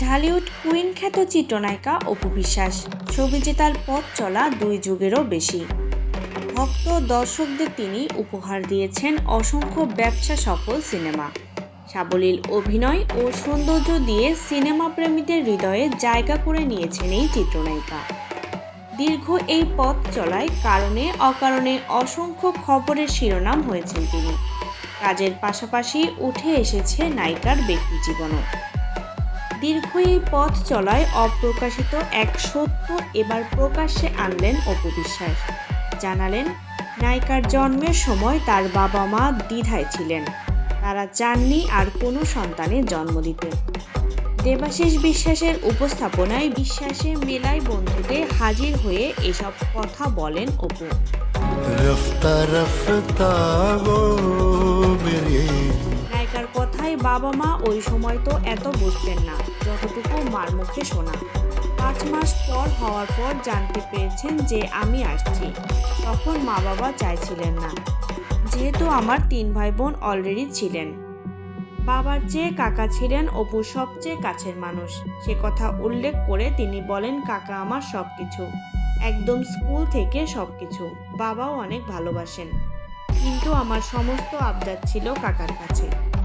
Dhallywood queen খ্যাত চিত্রনায়িকা অপু বিশ্বাস ছবি জেতার পথ চলা দুই যুগেরও বেশি। ভক্ত, দর্শকদের তিনি উপহার দিয়েছেন অসংখ্য ব্যবসা সফল সিনেমা। সাবলীল অভিনয় ও সৌন্দর্য দিয়ে সিনেমা প্রেমীদের হৃদয়ে জায়গা করে নিয়েছেন এই চিত্রনায়িকা। দীর্ঘ এই পথ চলায় কারণে অকারণে অসংখ্য খবরের শিরোনাম হয়েছেন তিনি। কাজের পাশাপাশি উঠে এসেছে নায়িকার ব্যক্তি জীবনও। দীর্ঘ এই পথ চলায় অপ্রকাশিত এক সত্য এবার প্রকাশ্যে আনলেন অপু বিশ্বাস। জানালেন, নায়িকার জন্মের সময় তার বাবা মা দ্বিধায় ছিলেন। তারা চাননি আর কোনো সন্তানের জন্ম দিতে। দেবাশিস বিশ্বাসের উপস্থাপনায় বিশ্বাসে মেলায় বন্ধুতে হাজির হয়ে এসব কথা বলেন অপু। নায়িকার কথায় বাবা মা ওই সময় তো এত বুঝতেন না যতটুকু মার মুখে শোনা। পাঁচ মাস পর হওয়ার পর জানতে পেরেছেন যে আমি আসছি তখন মা বাবা চাইছিলেন না। যেহেতু আমার তিন ভাই বোন অলরেডি ছিলেন। বাবার চেয়ে কাকা ছিলেন অপু সবচেয়ে কাছের মানুষ। সে কথা উল্লেখ করে তিনি বলেন, কাকা আমার সব কিছু একদম স্কুল থেকে সব কিছু বাবাও অনেক ভালোবাসেন। কিন্তু আমার সমস্ত আবদার ছিল কাকার কাছে।